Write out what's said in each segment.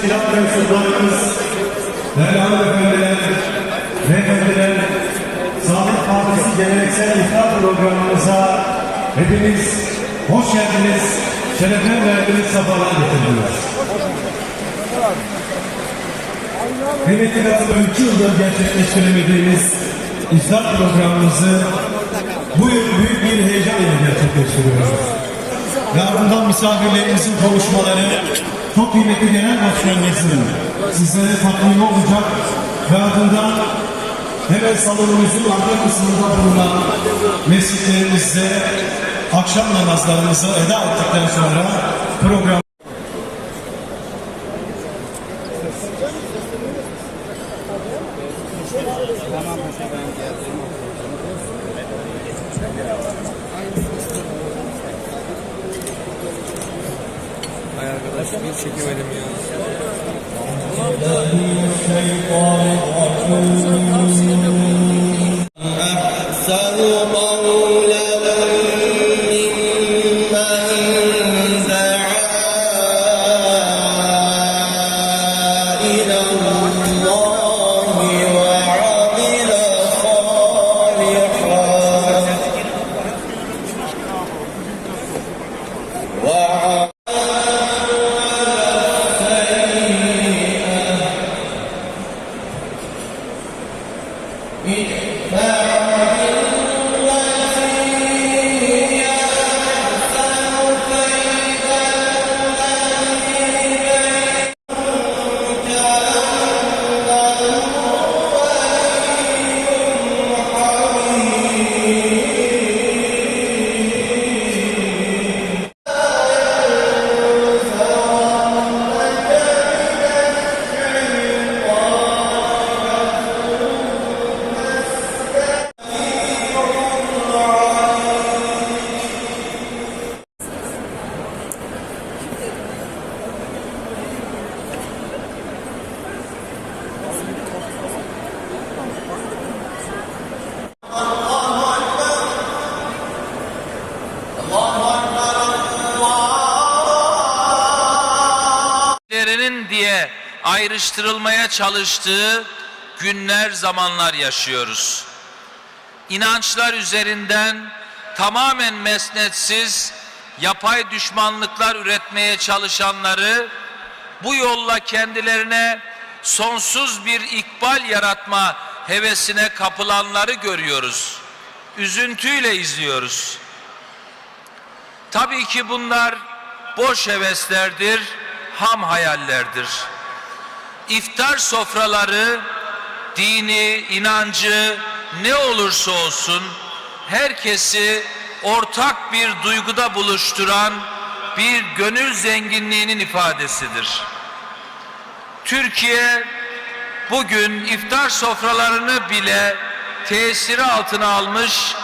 Silah mensuplarımız, değerli hanımefendiler, beyefendiler, Saadet Partisi geleneksel iftar programımıza hepiniz hoş geldiniz, şerefler verdiniz, sefalar getirdiniz. Kıymetli katılım, iki yıldır gerçekleştiremediğimiz iftar programımızı bu yıl büyük bir heyecan ile gerçekleştiriyoruz. Ve ardından misafirlerimizin konuşmaları çok kıymetli genel başkanımızın sizlere takdimi olacak ve ardından hemen salonumuzun arka kısmında bulunan mescitlerimizde akşam namazlarımızı eda ettikten sonra program أحسن ayrıştırılmaya çalıştığı günler, zamanlar yaşıyoruz. İnançlar üzerinden tamamen mesnetsiz, yapay düşmanlıklar üretmeye çalışanları, bu yolla kendilerine sonsuz bir ikbal yaratma hevesine kapılanları görüyoruz. Üzüntüyle izliyoruz. Tabii ki bunlar boş heveslerdir, ham hayallerdir. İftar sofraları, dini, inancı ne olursa olsun herkesi ortak bir duyguda buluşturan bir gönül zenginliğinin ifadesidir. Türkiye bugün iftar sofralarını bile tesiri altına almış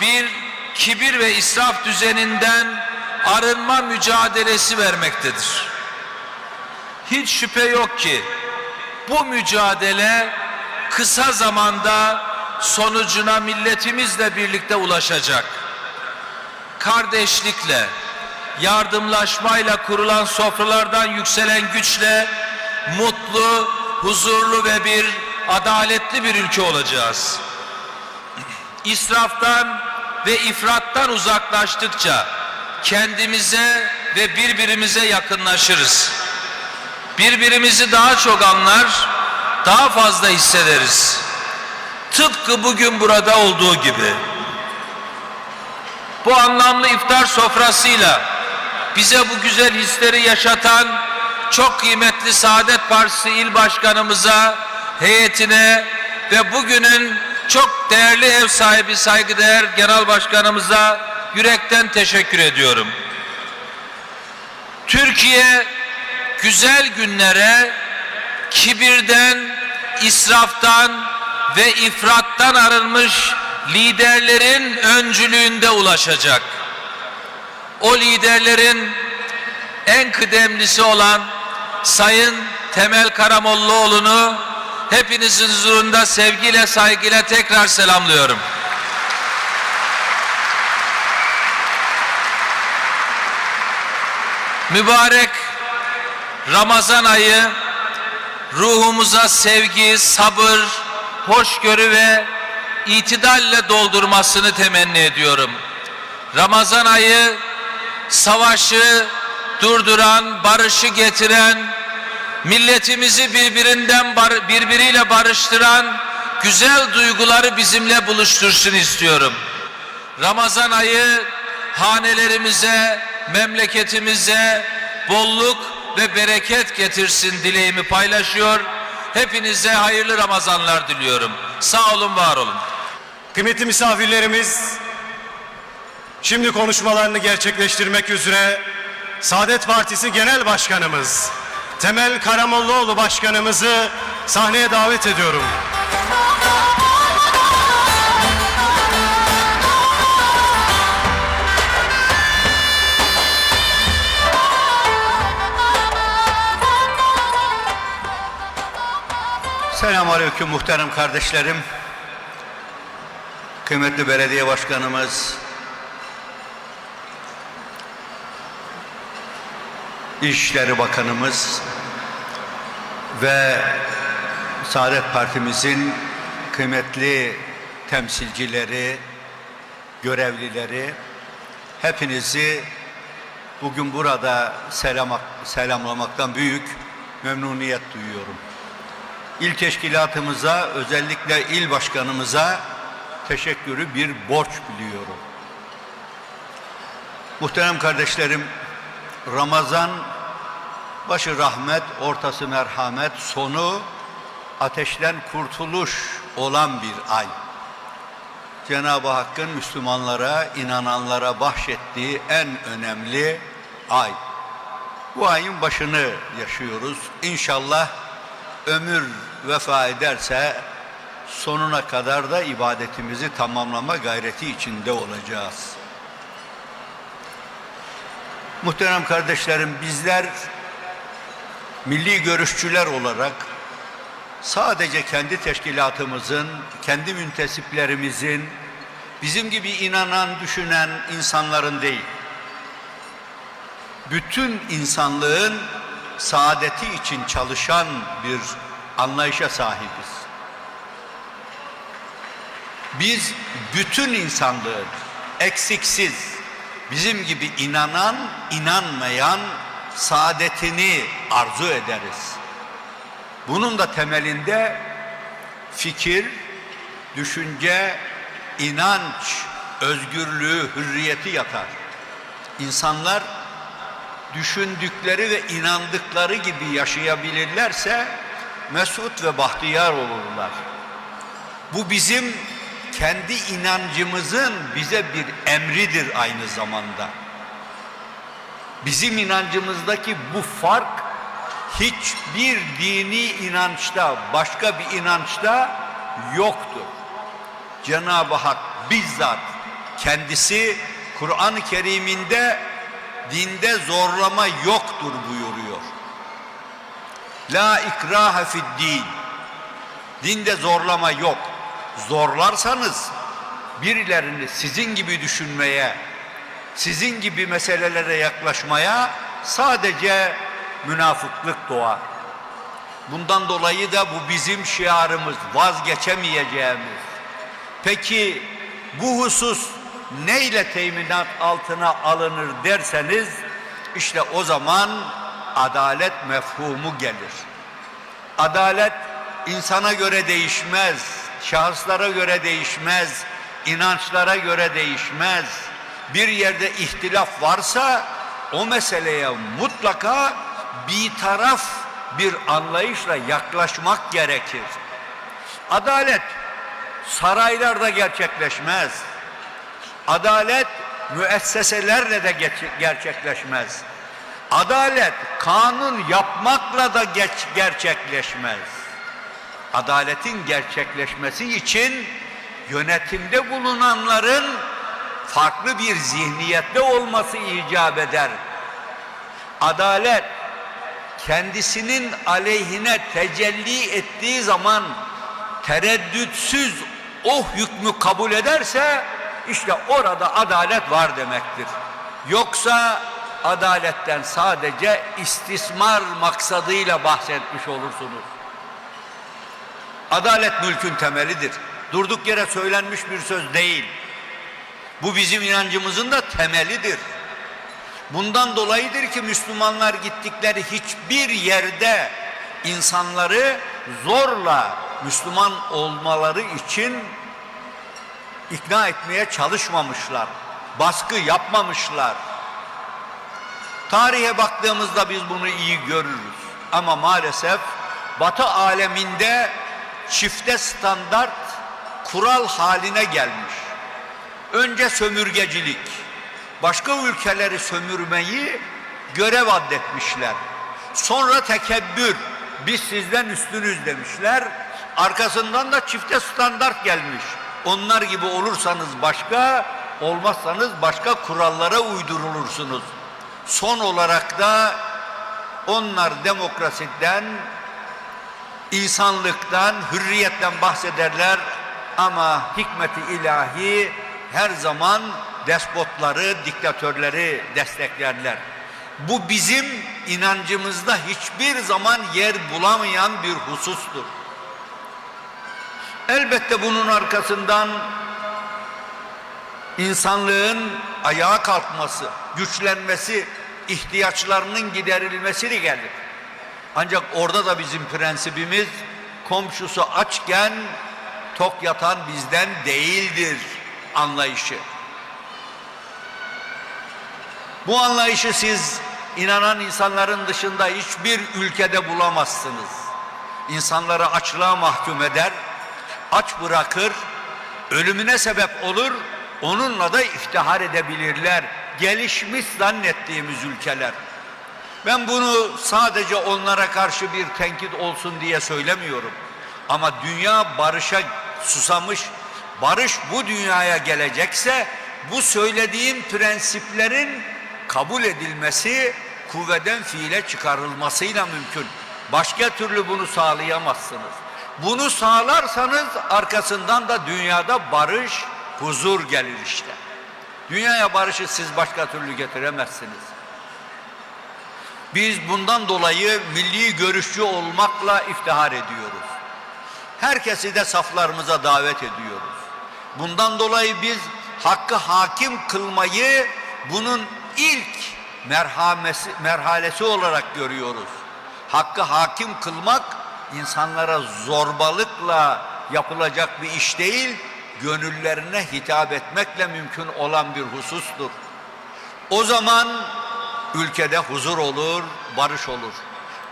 bir kibir ve israf düzeninden arınma mücadelesi vermektedir. Hiç şüphe yok ki bu mücadele kısa zamanda sonucuna milletimizle birlikte ulaşacak. Kardeşlikle, yardımlaşmayla kurulan sofralardan yükselen güçle mutlu, huzurlu ve bir adaletli bir ülke olacağız. İsraftan ve ifrattan uzaklaştıkça kendimize ve birbirimize yakınlaşırız. Birbirimizi daha çok anlar, daha fazla hissederiz. Tıpkı bugün burada olduğu gibi. Bu anlamlı iftar sofrasıyla bize bu güzel hisleri yaşatan çok kıymetli Saadet Partisi İl Başkanımıza, heyetine ve bugünün çok değerli ev sahibi saygıdeğer Genel Başkanımıza yürekten teşekkür ediyorum. Türkiye güzel günlere kibirden, israftan ve ifrattan arınmış liderlerin öncülüğünde ulaşacak. O liderlerin en kıdemlisi olan Sayın Temel Karamollaoğlu'nu hepinizin huzurunda sevgiyle saygıyla tekrar selamlıyorum. Mübarek Ramazan ayı ruhumuza sevgi, sabır, hoşgörü ve itidalle doldurmasını temenni ediyorum. Ramazan ayı savaşı durduran, barışı getiren, milletimizi birbirinden bar- birbiriyle barıştıran güzel duyguları bizimle buluştursun istiyorum. Ramazan ayı hanelerimize, memleketimize bolluk ve bereket getirsin dileğimi paylaşıyor. Hepinize hayırlı Ramazanlar diliyorum. Sağ olun, var olun. Kıymetli misafirlerimiz, şimdi konuşmalarını gerçekleştirmek üzere Saadet Partisi Genel Başkanımız Temel Karamollaoğlu Başkanımızı sahneye davet ediyorum. Selamünaleyküm muhterem kardeşlerim. Kıymetli belediye başkanımız, İşleri Bakanımız ve Saadet Partimizin kıymetli temsilcileri, görevlileri, hepinizi bugün burada selam, selamlamaktan büyük memnuniyet duyuyorum. İl teşkilatımıza, özellikle il başkanımıza teşekkürü bir borç biliyorum. Muhterem kardeşlerim, Ramazan başı rahmet, ortası merhamet, sonu ateşten kurtuluş olan bir ay. Cenab-ı Hakk'ın Müslümanlara, inananlara bahşettiği en önemli ay. Bu ayın başını yaşıyoruz. İnşallah ömür vefa ederse sonuna kadar da ibadetimizi tamamlama gayreti içinde olacağız. Muhterem kardeşlerim bizler milli görüşçüler olarak sadece kendi teşkilatımızın, kendi müntesiplerimizin, bizim gibi inanan, düşünen insanların değil, bütün insanlığın saadeti için çalışan bir anlayışa sahibiz. Biz bütün insanlığın eksiksiz bizim gibi inanan, inanmayan saadetini arzu ederiz. Bunun da temelinde fikir, düşünce, inanç, özgürlüğü, hürriyeti yatar. İnsanlar düşündükleri ve inandıkları gibi yaşayabilirlerse mesut ve bahtiyar olurlar. Bu bizim kendi inancımızın bize bir emridir aynı zamanda. Bizim inancımızdaki bu fark hiçbir dini inançta, başka bir inançta yoktur. Cenab-ı Hak bizzat kendisi Kur'an-ı Kerim'inde dinde zorlama yoktur buyuruyor. La ikrahe fid din. Dinde zorlama yok. Zorlarsanız birilerini sizin gibi düşünmeye, sizin gibi meselelere yaklaşmaya sadece münafıklık doğar. Bundan dolayı da bu bizim şiarımız, vazgeçemeyeceğimiz. Peki bu husus neyle teminat altına alınır derseniz işte o zaman adalet mefhumu gelir. Adalet insana göre değişmez, şahıslara göre değişmez, inançlara göre değişmez. Bir yerde ihtilaf varsa o meseleye mutlaka bir taraf bir anlayışla yaklaşmak gerekir. Adalet saraylarda gerçekleşmez. Adalet müesseselerle de gerçekleşmez. Adalet kanun yapmakla da geç gerçekleşmez. Adaletin gerçekleşmesi için yönetimde bulunanların farklı bir zihniyette olması icap eder. Adalet kendisinin aleyhine tecelli ettiği zaman tereddütsüz o hükmü kabul ederse işte orada adalet var demektir. Yoksa adaletten sadece istismar maksadıyla bahsetmiş olursunuz. Adalet mülkün temelidir. Durduk yere söylenmiş bir söz değil. Bu bizim inancımızın da temelidir. Bundan dolayıdır ki Müslümanlar gittikleri hiçbir yerde insanları zorla Müslüman olmaları için ikna etmeye çalışmamışlar. Baskı yapmamışlar. Tarihe baktığımızda biz bunu iyi görürüz. Ama maalesef Batı aleminde çifte standart kural haline gelmiş. Önce sömürgecilik, başka ülkeleri sömürmeyi görev addetmişler. Sonra tekebbür, biz sizden üstünüz demişler. Arkasından da çifte standart gelmiş. Onlar gibi olursanız başka, olmazsanız başka kurallara uydurulursunuz. Son olarak da onlar demokrasiden, insanlıktan, hürriyetten bahsederler ama hikmeti ilahi her zaman despotları, diktatörleri desteklerler. Bu bizim inancımızda hiçbir zaman yer bulamayan bir husustur. Elbette bunun arkasından insanlığın ayağa kalkması, güçlenmesi, ihtiyaçlarının giderilmesi de gelir. Ancak orada da bizim prensibimiz komşusu açken tok yatan bizden değildir anlayışı. Bu anlayışı siz inanan insanların dışında hiçbir ülkede bulamazsınız. İnsanları açlığa mahkum eder, aç bırakır, ölümüne sebep olur, onunla da iftihar edebilirler. Gelişmiş zannettiğimiz ülkeler. Ben bunu sadece onlara karşı bir tenkit olsun diye söylemiyorum. Ama dünya barışa susamış. Barış bu dünyaya gelecekse bu söylediğim prensiplerin kabul edilmesi, kuvveden fiile çıkarılmasıyla mümkün. Başka türlü bunu sağlayamazsınız. Bunu sağlarsanız arkasından da dünyada barış, huzur gelir işte. Dünyaya barışı siz başka türlü getiremezsiniz. Biz bundan dolayı milli görüşçü olmakla iftihar ediyoruz. Herkesi de saflarımıza davet ediyoruz. Bundan dolayı biz hakkı hakim kılmayı bunun ilk merhamesi, merhalesi olarak görüyoruz. Hakkı hakim kılmak insanlara zorbalıkla yapılacak bir iş değil, gönüllerine hitap etmekle mümkün olan bir husustur. O zaman ülkede huzur olur, barış olur.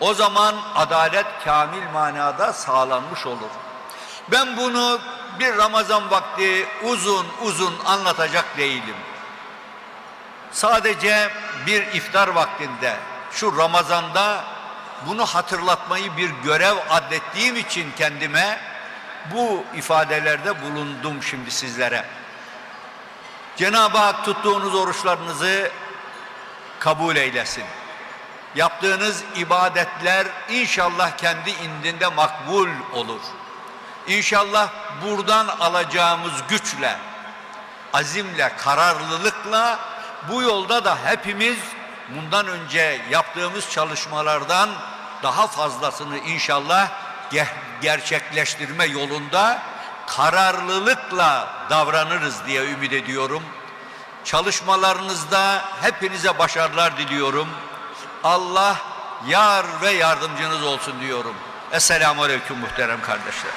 O zaman adalet kamil manada sağlanmış olur. Ben bunu bir Ramazan vakti uzun uzun anlatacak değilim. Sadece bir iftar vaktinde şu Ramazan'da bunu hatırlatmayı bir görev adettiğim için kendime bu ifadelerde bulundum şimdi sizlere. Cenab-ı Hak tuttuğunuz oruçlarınızı kabul eylesin. Yaptığınız ibadetler inşallah kendi indinde makbul olur. İnşallah buradan alacağımız güçle, azimle, kararlılıkla bu yolda da hepimiz bundan önce yaptığımız çalışmalardan daha fazlasını inşallah ge- gerçekleştirme yolunda kararlılıkla davranırız diye ümit ediyorum. Çalışmalarınızda hepinize başarılar diliyorum. Allah yar ve yardımcınız olsun diyorum. Esselamu Aleyküm muhterem kardeşler.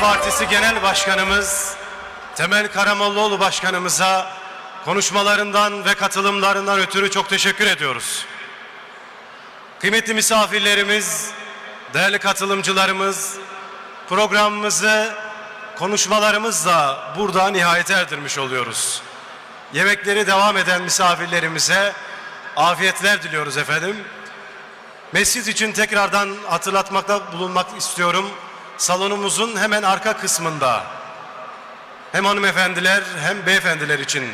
Partisi Genel Başkanımız Temel Karamollaoğlu Başkanımıza konuşmalarından ve katılımlarından ötürü çok teşekkür ediyoruz. Kıymetli misafirlerimiz, değerli katılımcılarımız, programımızı konuşmalarımızla burada nihayete erdirmiş oluyoruz. Yemekleri devam eden misafirlerimize afiyetler diliyoruz efendim. Mescid için tekrardan hatırlatmakta bulunmak istiyorum. Salonumuzun hemen arka kısmında hem hanımefendiler hem beyefendiler için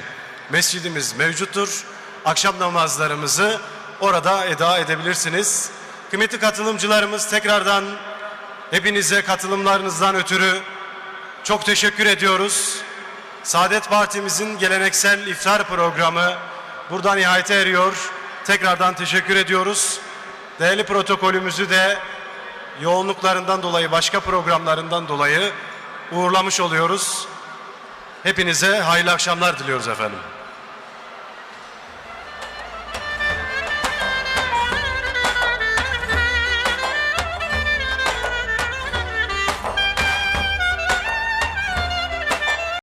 mescidimiz mevcuttur. Akşam namazlarımızı orada eda edebilirsiniz. Kıymetli katılımcılarımız tekrardan hepinize katılımlarınızdan ötürü çok teşekkür ediyoruz. Saadet Partimizin geleneksel iftar programı burada nihayete eriyor. Tekrardan teşekkür ediyoruz. Değerli protokolümüzü de yoğunluklarından dolayı, başka programlarından dolayı uğurlamış oluyoruz. Hepinize hayırlı akşamlar diliyoruz efendim.